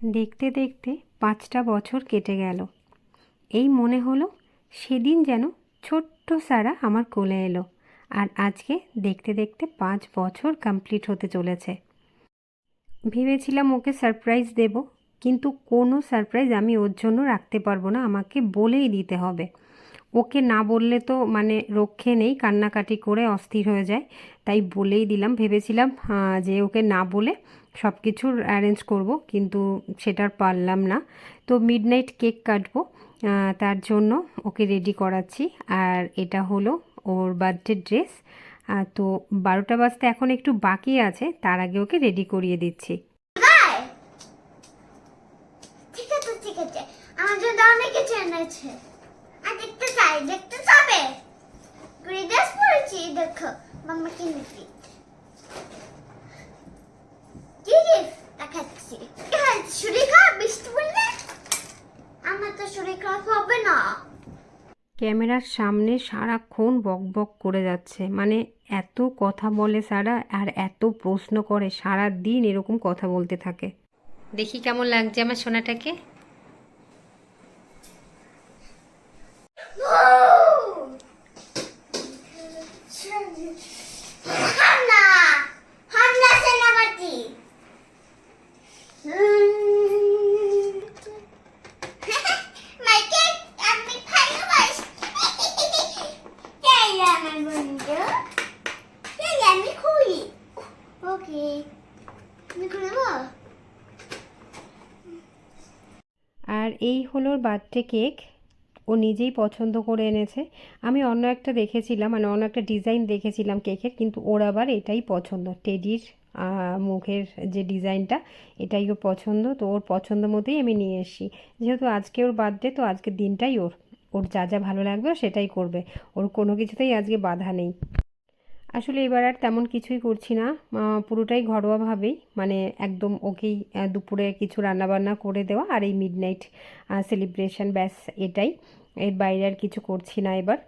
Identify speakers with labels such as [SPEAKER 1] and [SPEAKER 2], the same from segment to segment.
[SPEAKER 1] দেখতে দেখতে পাঁচটা বছর কেটে গেল। এই মনে হলো সেদিন যেন ছোট্ট সারা আমার কোলে এলো আর আজকে দেখতে দেখতে পাঁচ বছর কমপ্লিট হতে চলেছে। ভেবেছিলাম ওকে সারপ্রাইজ দেব, কিন্তু কোনো সারপ্রাইজ আমি ওর জন্য রাখতে পারব না, আমাকে বলেই দিতে হবে। ওকে না বললে তো মানে রক্ষে নেই, কান্নাকাটি করে অস্থির হয়ে যায়, তাই বলেই দিলাম। ভেবেছিলাম যে ওকে না বলে সব কিছুর অ্যারেঞ্জ করব, কিন্তু সেটার পারলাম না। তো মিডনাইট কেক কাটবো তার জন্য ওকে রেডি করাচ্ছি। আর এটা হলো ওর বার্থডে ড্রেস তো বারোটা বাজতে এখন একটু বাকি আছে, তার আগে ওকে রেডি করিয়ে দিচ্ছি
[SPEAKER 2] বাই ঠিক আছে ঠিক আছে আমার জন্য অনেক কিছু এনেছে আর দেখতে চাই দেখতে যাবে গ্রে ড্রেস পরেছি দেখো মাম্মা কিনেছি কি গিফট দেখাচ্ছি হ্যাঁ শরীর খারাপ বৃষ্টি বললে আমার তো শরীর খারাপ হবে না
[SPEAKER 1] ক্যামেরার সামনে সারাক্ষণ বক বক করে যাচ্ছে। মানে এত কথা বলে সারা আর এত প্রশ্ন করে সারা দিন এরকম কথা বলতে থাকে। দেখি কেমন লাগছে আমার সোনাটাকে
[SPEAKER 2] হামলা হামলা সেনাপতি মাইকে আমি ভালোবাসি তাই আমার বন্ধু তাই আমি খুলি ওকে আমি খুলবো
[SPEAKER 1] আর এই হলো বার্থডে কেক ও নিজেই পছন্দ করে এনেছে। আমি অন্য একটা দেখেছিলাম মানে অন্য একটা ডিজাইন দেখেছিলাম কেকের, কিন্তু ওর আবার এটাই পছন্দ। টেডির মুখের যে ডিজাইনটা, এটাই ওর পছন্দ, তো ওর পছন্দ মতোই আমি নিয়ে এসেছি। যেহেতু আজকে ওর বার্থডে, তো আজকের দিনটাই ওর ওর যা যা ভালো লাগবে সেটাই করবে। ওর কোনো কিছুতেই আজকে বাধা নেই। আসলে এবার আর তেমন কিছুই করছি না। পুরোটাই ঘরোয়াভাবেই মানে একদম ওকেই দুপুরে কিছু রান্নাবান্না করে দেওয়া আর এই মিড নাইট সেলিব্রেশন ব্যাস এটাই। এর বাইরে আর কিছু করছি না এবার।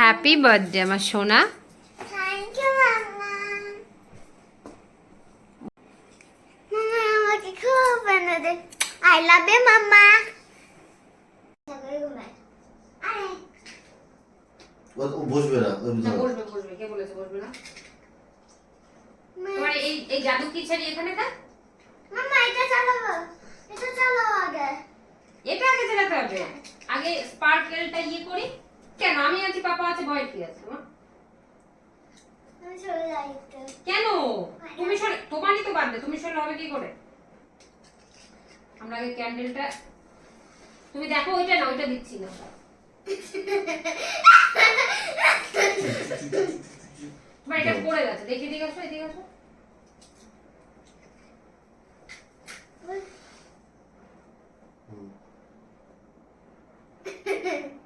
[SPEAKER 1] হ্যাপি বার্থডে আমার সোনা
[SPEAKER 2] Thank you, মাম্মা। মাম্মা আমাকে খুব বানাতে I love you, মাম্মা। আরে,
[SPEAKER 3] ও ও বসবে না ওই
[SPEAKER 1] না
[SPEAKER 3] বিছানায়।
[SPEAKER 1] বসবে বসবে কে বলেছে বসবে না
[SPEAKER 2] মা-
[SPEAKER 1] তোমার এই এই জাদু কি ছাড়ি এখানে থাক
[SPEAKER 2] মাম্মা, এটা চালাবো। এটা চালাও আগে।
[SPEAKER 1] এটা আগে চালাতে হবে আগে স্পার্কেলটা ইয়ে করি কেন আমি আছি পাপা আছে ভয় কি আছে তোমার
[SPEAKER 2] আমি চলে যাই একটু।
[SPEAKER 1] কেন? তুমি সরে তোমারই তো বাদ তুমি সরলে হবে কি করে? আমরা আগে ক্যান্ডেলটা তুমি দেখো ওইটা না ওইটা দিচ্ছি না। তোমার এটা পড়ে গেছে দেখি এদিকে আসো এদিকে আসো।
[SPEAKER 3] হুম।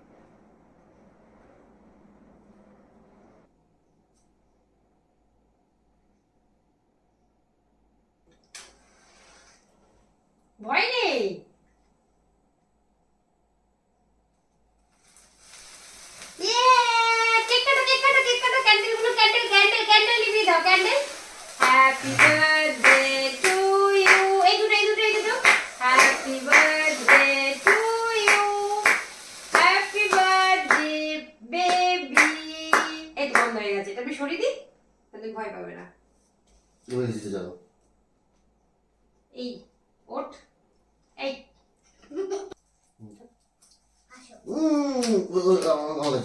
[SPEAKER 1] ভয় নেই Yeah! কেক কাটো কেক কাটো কেক কাটো ক্যান্ডেলগুলো ক্যান্ডেল ক্যান্ডেল ক্যান্ডেল লিভিয়ে দাও candle happy birthday to you এই দুটো এই দুটো এই দুটো happy birthday to you happy birthday baby এই তো বন্ধ হয়ে গেছে এটা আমি সরিয়ে দিই তাহলে ভয় পাবে না
[SPEAKER 3] এবার দিতে যাও
[SPEAKER 1] এই ওঠ এই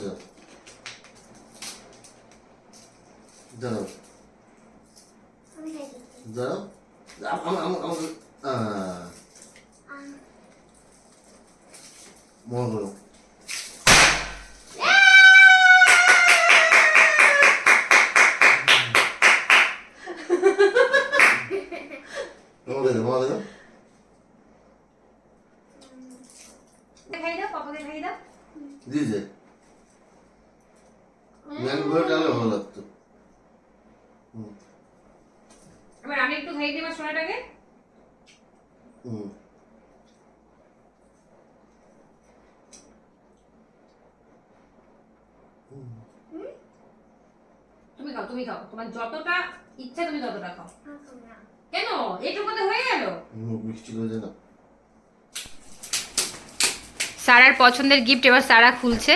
[SPEAKER 3] যাও। দাঁড়াও দাঁড়াও মনে করো লাগতো।
[SPEAKER 1] এবার আমি একটু খাইয়ে দিই আমার সোনাটাকে।
[SPEAKER 3] হুম।
[SPEAKER 1] তুমি খাও তুমি খাও। তোমার যতটা ইচ্ছা তুমি ততটা খাও। কেন? এটুকুতে হয়ে গেল?
[SPEAKER 3] মিষ্টি করে না।
[SPEAKER 1] সারার পছন্দের গিফট এবার সারা খুলছে।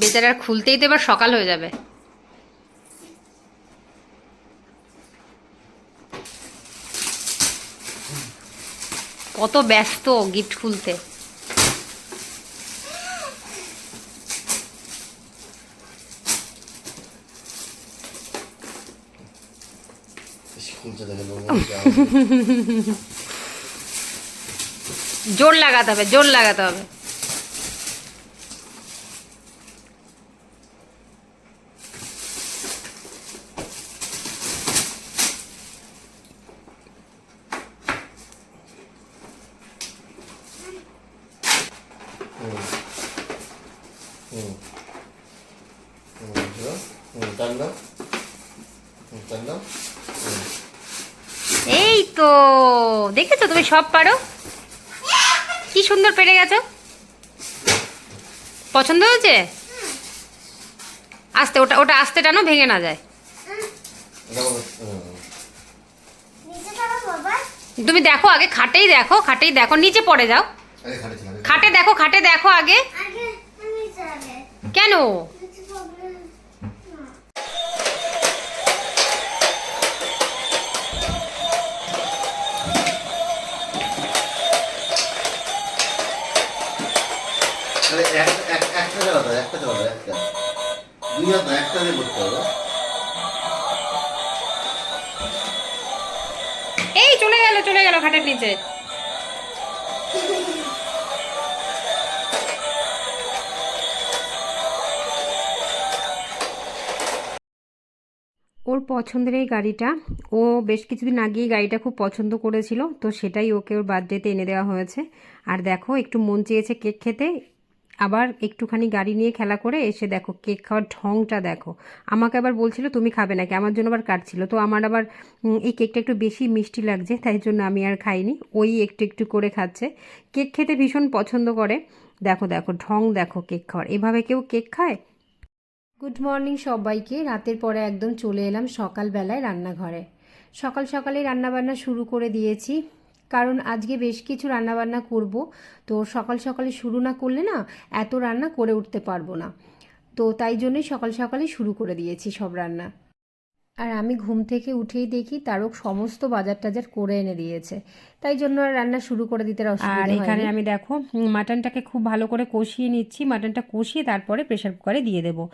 [SPEAKER 1] বেচারার খুলতেই তো এবার সকাল হয়ে যাবে। কত ব্যস্ত গিফট খুলতে। জোর লাগাতে হবে জোর লাগাতে হবে
[SPEAKER 3] হুম হুম হুম বুঝলো? হুম টান দাও হুম টান দাও হুম
[SPEAKER 1] এই তো দেখেছ তুমি সব পারো? কি সুন্দর পেরে গেছো? পছন্দ হয়েছে? আস্তে ওটা ওটা আস্তে টানো ভেঙে না যায়। তুমি দেখো আগে খাটেই দেখো খাটেই দেখো নিচে পড়ে যাও।
[SPEAKER 3] আরে খাটে
[SPEAKER 1] দেখো খাটে দেখো আগে।
[SPEAKER 2] আগে নিচে আগে।
[SPEAKER 1] কেন?
[SPEAKER 3] এক- একটা একটা চালাতে হবে, একটা। দুই হাত না একটা দিয়ে করতে হবে।
[SPEAKER 1] এই চলে গেল চলে গেল খাটের নিচে। ওর পছন্দের এই গাড়িটা ও বেশ কিছুদিন আগেই গাড়িটা খুব পছন্দ করেছিল তো সেটাই ওকে ওর বার্থডেতে এনে দেওয়া হয়েছে। আর দেখো একটু মন চেয়েছে কেক খেতে আবার একটুখানি গাড়ি নিয়ে খেলা করে এসে দেখো কেক খাওয়ার ঢংটা দেখো। আমাকে আবার বলছিল, তুমি খাবে নাকি? আমার জন্য আবার কাটছিল। তো আমার আবার এই কেকটা একটু বেশি মিষ্টি লাগছে, তাই জন্য আমি আর খাইনি। ওই একটু একটু করে খাচ্ছে। কেক খেতে ভীষণ পছন্দ করে। দেখো দেখো, ঢং দেখো কেক খাওয়ার। এভাবে কেউ কেক খায়? গুড মর্নিং সবাইকে। রাতের পরে একদম চলে এলাম সকালবেলায় রান্নাঘরে। সকাল সকালে রান্নাবান্না শুরু করে দিয়েছি। কারণ আজকে বেশ কিছু রান্নাবান্না করব। তো সকাল সকালে শুরু না করলে না এত রান্না করে উঠতে পারব না। তো তাই জন্যই সকাল সকালে শুরু করে দিয়েছি সব রান্না। আর আমি ঘুম থেকে উঠেই দেখি তারক সমস্ত বাজার টাজার করে এনে দিয়েছে। তাই জন্য রান্না শুরু করে দিতে আর এখানে আমি দেখো মাটনটাকে খুব ভালো করে কষিয়ে নিচ্ছি। মাটনটা কষিয়ে তারপরে প্রেশার কুকারে দিয়ে দেবো।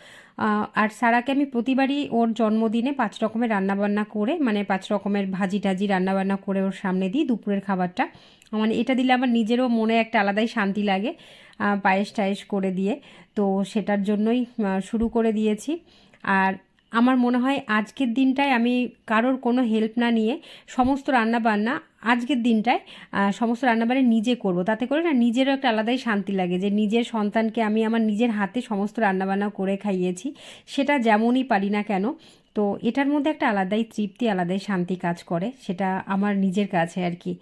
[SPEAKER 1] আর সারাকে আমি প্রতিবারই ওর জন্মদিনে পাঁচ রকমের রান্নাবান্না করে মানে পাঁচ রকমের ভাজি টাজি রান্নাবান্না করে ওর সামনে দিই দুপুরের খাবারটা। মানে এটা দিলে আমার নিজেরও মনে একটা আলাদাই শান্তি লাগে পায়েস টায়েস করে দিয়ে। তো সেটার জন্যই শুরু করে দিয়েছি। আর আমার মনে হয় আজকের দিনটায় আমি কারোর কোনো হেল্প না নিয়ে সমস্ত রান্নাবান্না আজকের দিনটায় সমস্ত রান্নাবান্না নিজে করব। তাতে করে না নিজেরও একটা আলাদাই শান্তি লাগে যে নিজের সন্তানকে আমি আমার নিজের হাতে সমস্ত রান্নাবান্না করে খাইয়েছি, সেটা যেমনই পারি না কেন, তো এটার মধ্যে একটা আলাদাই তৃপ্তি, আলাদাই শান্তি কাজ করে, সেটা আমার নিজের কাছে আর কি।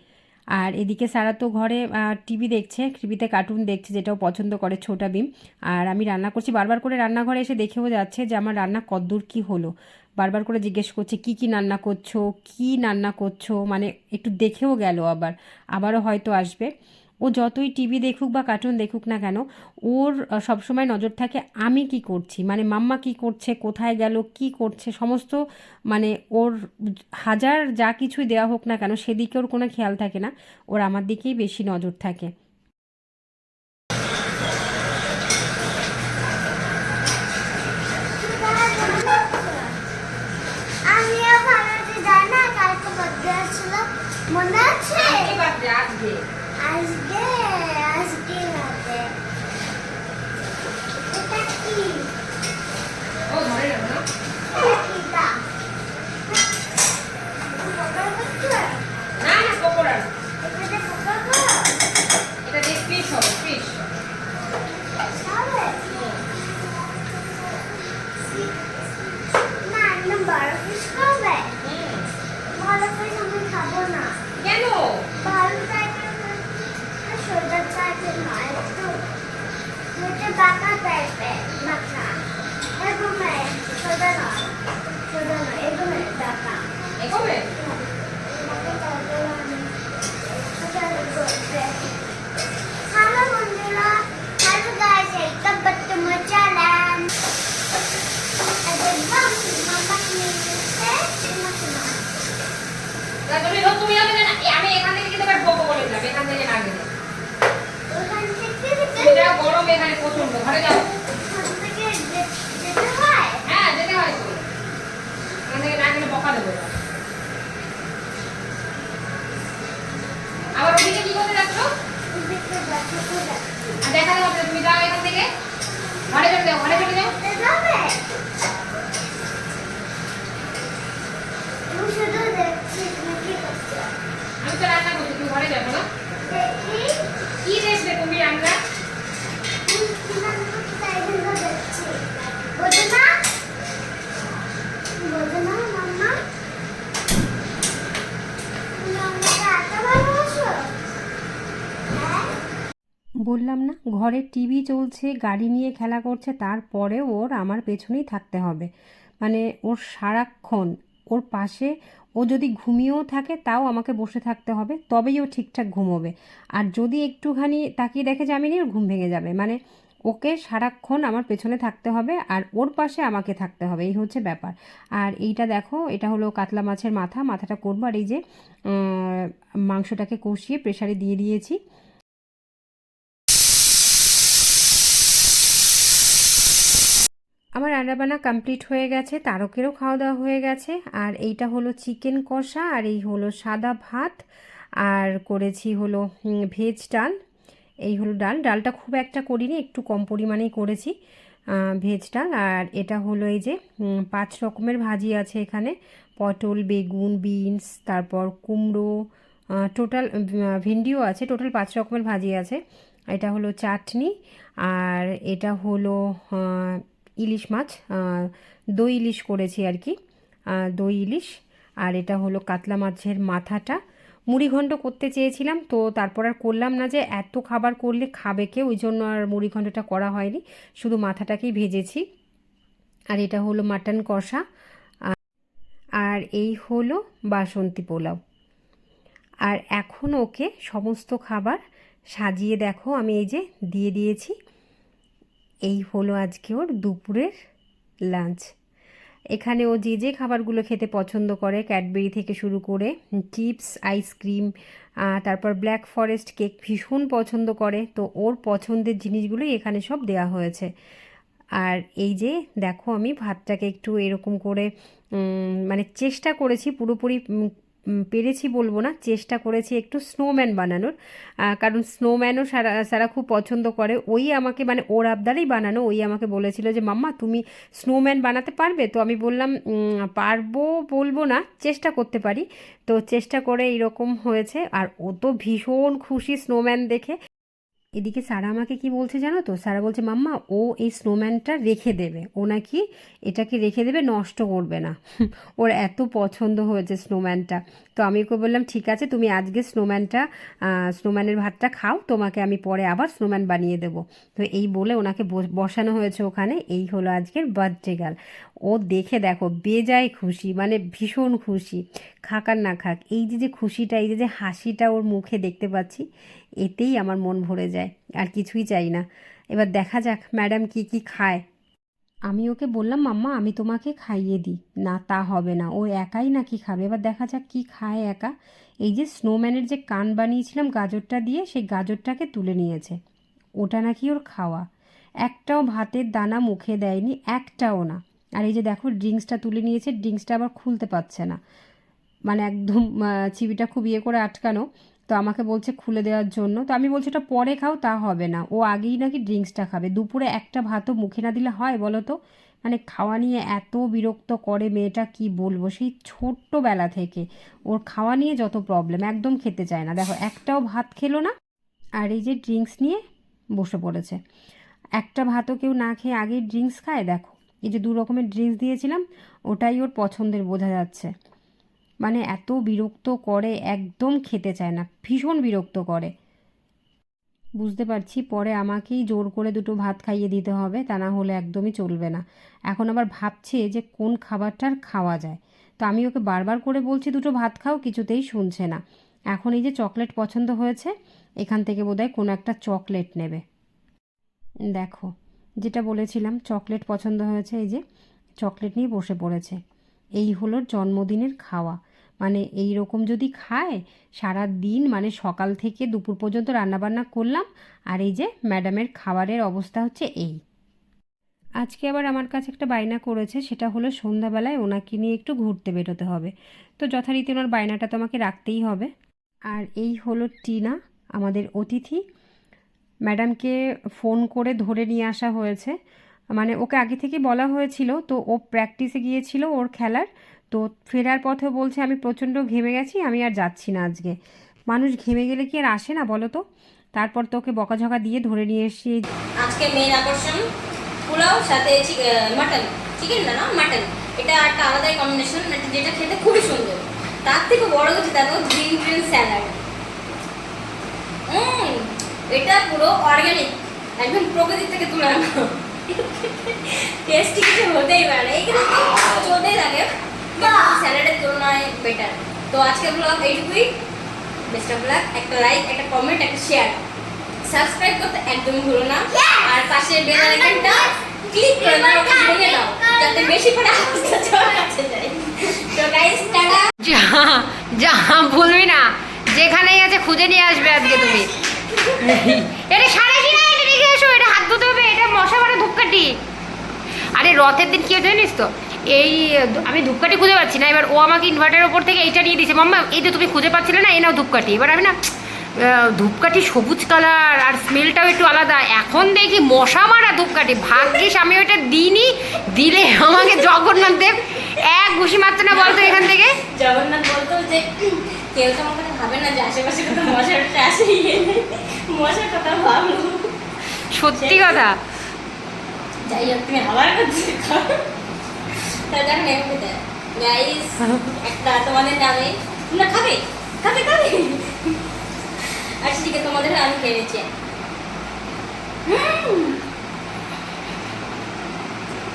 [SPEAKER 1] আর এদিকে সারা তো ঘরে টিভি দেখছে টিভিতে কার্টুন দেখছে, যেটাও পছন্দ করে ছোটা বিম আর আমি রান্না করছি, বারবার করে রান্নাঘরে এসে দেখেও যাচ্ছে যে আমার রান্না কদ্দূর কি হলো। বারবার করে জিজ্ঞেস করছে, কি কি রান্না করছ? কি রান্না করছ? মানে একটু দেখেও গেল আবার। আবারও হয়তো আসবে। ও যতই টিভি দেখুক বা কার্টুন দেখুক না কেন, ওর সব সবসময় নজর থাকে আমি কি করছি মানে মাম্মা কি করছে, কোথায় গেল, কি করছে, সমস্ত মানে ওর হাজার যা কিছুই দেওয়া হোক না কেন, সেদিকে ওর কোনো খেয়াল থাকে না, ওর আমার দিকেই বেশি নজর থাকে। বললাম না, ঘরে টিভি চলছে, গাড়ি নিয়ে খেলা করছে তারপরে ওর আমার পেছনেই থাকতে হবে। মানে ওর সারাক্ষণ ওর পাশে, ও যদি ঘুমিয়েও থাকে তাও আমাকে বসে থাকতে হবে, তবেই ও ঠিকঠাক ঘুমোবে। আর যদি একটুখানি তাকিয়ে দেখে যে আমি নেই, ওর ঘুম ভেঙে যাবে। মানে ওকে সারাক্ষণ আমার পেছনে থাকতে হবে আর ওর পাশে আমাকে থাকতে হবে, এই হচ্ছে ব্যাপার। আর এইটা দেখো, এটা হলো কাতলা মাছের মাথা, মাথাটা করব আর এই যে মাংসটাকে কষিয়ে প্রেসারে দিয়ে দিয়েছি। আমার রান্নাবান্না কমপ্লিট হয়ে গেছে, তারকেরও খাওয়া দাওয়া হয়ে গেছে, আর এইটা হলো চিকেন কষা, আর এই হলো সাদা ভাত, আর করেছি হলো ভেজ ডাল, এই হলো ডাল। ডালটা খুব একটা করিনি, একটু কম পরিমাণেই করেছি ভেজ ডাল, আর এটা হলো এই যে পাঁচ রকমের ভাজি আছে এখানে, পটল, বেগুন বিনস তারপর কুমড়ো টোটাল ভেন্ডিও আছে টোটাল পাঁচ রকমের ভাজি আছে। এটা হলো চাটনি, আর এটা হলো ইলিশ মাছ দই ইলিশ করেছি আর কি। দই ইলিশ, আর এটা হলো কাতলা মাছের মাথাটা। মুড়িঘণ্ড করতে চেয়েছিলাম, তো তারপর আর করলাম না যে এত খাবার করলে খাবে কে, ওই জন্য আর মুড়িঘণ্টটা করা হয়নি। শুধু মাথাটাকেই ভেজেছি। আর এটা হলো মাটন কষা আর এই হলো বাসন্তী পোলাও। আর এখন ওকে সমস্ত খাবার সাজিয়ে দেখো, আমি এই যে দিয়ে দিয়েছি। এই হলো আজকে ওর দুপুরের লাঞ্চ। এখানে ও যে যে খাবারগুলো খেতে পছন্দ করে, ক্যাডবেরি থেকে শুরু করে চিপস, আইসক্রিম তারপর ব্ল্যাক ফরেস্ট কেক ভীষণ পছন্দ করে। তো ওর পছন্দের জিনিসগুলোই এখানে সব দেওয়া হয়েছে। আর এই যে দেখো আমি ভাতটাকে একটু এরকম করে মানে চেষ্টা করেছি পুরোপুরি পেরেছি বলব না, চেষ্টা করেছি একটু স্নোম্যান বানানোর। কারণ স্নোম্যানও সারা সারা খুব পছন্দ করে। ওই আমাকে মানে ওর আবদারেই বানানো, ওই আমাকে বলেছিল যে, মাম্মা, তুমি স্নোম্যান বানাতে পারবে? তো আমি বললাম পারব বলব না, চেষ্টা করতে পারি। তো চেষ্টা করে এইরকম হয়েছে। আর ও তো ভীষণ খুশি স্নোম্যান দেখে। এদিকে সারা আমাকে কি বলছে জানো তো? সারা বলছে, মাম্মা, ও এই স্নোম্যানটা রেখে দেবে। ও নাকি এটাকে রেখে দেবে, নষ্ট করবে না। ওর এত পছন্দ হয়েছে স্নোম্যানটা তো আমি ওকে বললাম, ঠিক আছে, তুমি আজকে স্নোম্যানটা স্নোম্যানের ভাতটা খাও, তোমাকে আমি পরে আবার স্নোম্যান বানিয়ে দেবো। তো এই বলে ওনাকে বস- বসানো হয়েছে ওখানে, এই হলো আজকের বার্থডে গার্ল ও দেখে দেখো, বেজায় খুশি মানে ভীষণ খুশি, খাক আর না খাক। এই যে যে খুশিটা, এই যে যে হাসিটা ওর মুখে দেখতে পাচ্ছি, এতেই আমার মন ভরে যায়, আর কিছুই চাই না। এবার দেখা যাক ম্যাডাম কি কি খায়। আমি ওকে বললাম, মাম্মা, আমি তোমাকে খাইয়ে দিই। না, তা হবে না, ও একাই নাকি খাবে? এবার দেখা যাক কি খায় একা। এই যে স্নোম্যানের যে কান বানিয়েছিলাম গাজরটা দিয়ে, সেই গাজরটাকে তুলে নিয়েছে। ওটা নাকি ওর খাওয়া। একটাও ভাতের দানা মুখে দেয়নি, একটাও না। আর এই যে দেখো, ড্রিঙ্কসটা তুলে নিয়েছে, ড্রিঙ্কসটা আবার খুলতে পারছে না। মানে একদম চিবিটা খুব ইয়ে করে আটকানো। তো আমাকে বলছে খুলে দেওয়ার জন্য। তো আমি বলছি ওটা পরে খাও, তা হবে না। ও আগেই নাকি ড্রিঙ্কসটা খাবে। দুপুরে একটা ভাতও মুখে না দিলে হয় বলো তো? মানে খাওয়া নিয়ে এত বিরক্ত করে মেয়েটা, কি বলব? সেই ছোট্টবেলা থেকে ওর খাওয়া নিয়ে যত প্রবলেম একদম খেতে চায় না। দেখো, একটাও ভাত খেলো না, আর এই যে ড্রিঙ্কস নিয়ে বসে পড়েছে। একটা ভাতও কেউ না খেয়ে আগেই ড্রিঙ্কস খায়, দেখো। এই যে দু রকমের ড্রিঙ্কস দিয়েছিলাম, ওটাই ওর পছন্দের, বোঝা যাচ্ছে। মানে এত বিরক্ত করে, একদম খেতে চায় না, ভীষণ বিরক্ত করে। বুঝতে পারছি, পরে আমাকেই জোর করে দুটো ভাত খাইয়ে দিতে হবে, তা না হলে একদমই চলবে না। এখন আবার ভাবছে যে কোন খাবারটার খাওয়া যায়। তো আমি ওকে বারবার করে বলছি, দুটো ভাত খাও, কিছুতেই শুনছে না। এখন এই যে চকলেট পছন্দ হয়েছে, এখান থেকে বোধহয় কোনো একটা চকলেট নেবে। দেখো, যেটা বলেছিলাম, চকলেট পছন্দ হয়েছে, এই যে চকলেট নিয়ে বসে পড়েছে। এই হলো জন্মদিনের খাওয়া। মানে এই রকম যদি খায় সারা দিন মানে সকাল থেকে দুপুর পর্যন্ত রান্নাবান্না করলাম, আর এই যে ম্যাডামের খাবারের অবস্থা হচ্ছে এই। আজকে আবার আমার কাছে একটা বায়না করেছে, সেটা হলো সন্ধ্যাবেলায় ওনাকে নিয়ে একটু ঘুরতে বেরোতে হবে। তো যথারীতি ওনার বায়নাটা তো আমাকে রাখতেই হবে। আর এই হলো টিনা, আমাদের অতিথি। ম্যাডামকে ফোন করে ধরে নিয়ে আসা হয়েছে। মানে ওকে আগে থেকে বলা হয়েছিল, তো ও প্র্যাকটিসে গিয়েছিল ওর খেলার। তো ফেরার পথে বলছে, আমি প্রচণ্ড ঘেমে গেছি, আমি আর যাচ্ছি না আজকে। মানুষ ঘেমে গেলে কি আর আসে না বলো তো? তারপর তোকে বকাঝকা দিয়ে ধরে নিয়ে এসে
[SPEAKER 4] আজকে মেন আকর্ষণ পোলাও, সাথে মাটন। চিকেন না না? মাটন। এটা একটা আলাদাই কম্বিনেশন যেটা খেতে খুবই সুন্দর। তার থেকে বড় কথা দেখো গ্রিন গ্রিন স্যালাড এটা পুরো অর্গানিক একদম প্রকৃতি থেকে তুলে আনা টেস্টি কিছু হতেই পারে। না এগুলো চলতেই থাকে। স্যালাডের তুলনায় বেটার তো আজকে ব্লগ এইটুকুই। বেস্ট অফ লাক একটা লাইক একটা কমেন্ট একটা শেয়ার সাবস্ক্রাইব করতে একদম ভুলো না। আর পাশে বেল আইকনটা ক্লিক করে দাও ভেঙে দাও যাতে বেশি করে আওয়াজটা চলে কাছে যায়। তো গাইস টাটা!
[SPEAKER 5] যা যা বলবি না। যেখানেই আছে খুঁজে নিয়ে আসবে আজকে তুমি। এটা সারা কি না এটা রেখে এসো এটা হাত ধুতে হবে এটা মশা মারা ধূপকাঠি। আরে রথের দিন কি হয়েছে জানিস তো? এই আমি ধূপকাঠি খুঁজে পাচ্ছি না। এবার ও আমাকে ইনভার্টারের ওপর থেকে এইটা নিয়ে দিয়েছে। মাম্মা এই যে তুমি খুঁজে পাচ্ছিলে না এই নাও ধূপকাঠি। এবার আমি না ধূপকাঠি সবুজ কালার আর স্মেলটাও একটু আলাদা। এখন দেখি মশা মারা ধূপকাঠি। ভাগ্যিস আমি ওইটা দিইনি দিলে আমাকে জগন্নাথ দেব। এক ঘুষি মারতো না বলতো এখান থেকে?
[SPEAKER 4] জগন্নাথ বলতো যে কেউ তো আমাকে ভাবে না যে আশেপাশে কোথাও মশা টশা আসে। মশার কথা ভাবলো।
[SPEAKER 5] সত্যি কথা।
[SPEAKER 4] যাই হোক তুমি আবার করছি তাহলে দেখো নেমে গাইস একটা তোমাদের নামে তোমরা খাবে? খাবে খাবে? আচ্ছা ঠিক আছে তোমাদের আমি খেয়ে নিচ্ছি। হুম।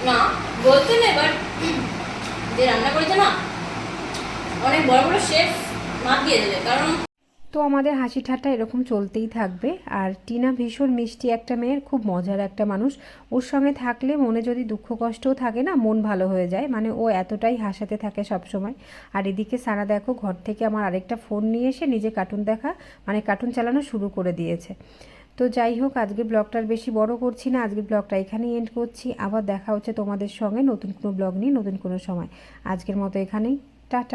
[SPEAKER 4] না বলতে নেই বাট যে রান্না করেছে না অনেক বড় বড় শেফ মাপ দিয়ে দেবে কারণ
[SPEAKER 1] তো আমাদের হাসি ঠাট্টা এরকম চলতেই থাকবে। আর টিনা ভীষণ মিষ্টি একটা মেয়ের, খুব মজার একটা মানুষ। ওর সঙ্গে থাকলে মনে যদি দুঃখ কষ্টও থাকে না, মন ভালো হয়ে যায়। মানে ও এতটাই হাসাতে থাকে সব সময় আর এদিকে সারা দেখো, ঘর থেকে আমার আরেকটা ফোন নিয়ে এসে নিজে কার্টুন দেখা মানে কার্টুন চালানো শুরু করে দিয়েছে। তো যাই হোক, আজকে ব্লগটার বেশি বড় করছি না। আজকে ব্লগটা এখানেই এন্ড করছি। আবার দেখা হচ্ছে তোমাদের সঙ্গে নতুন কোনো ব্লগ নিয়ে, নতুন কোনো সময়। আজকের মতো এখানেই। টাটা।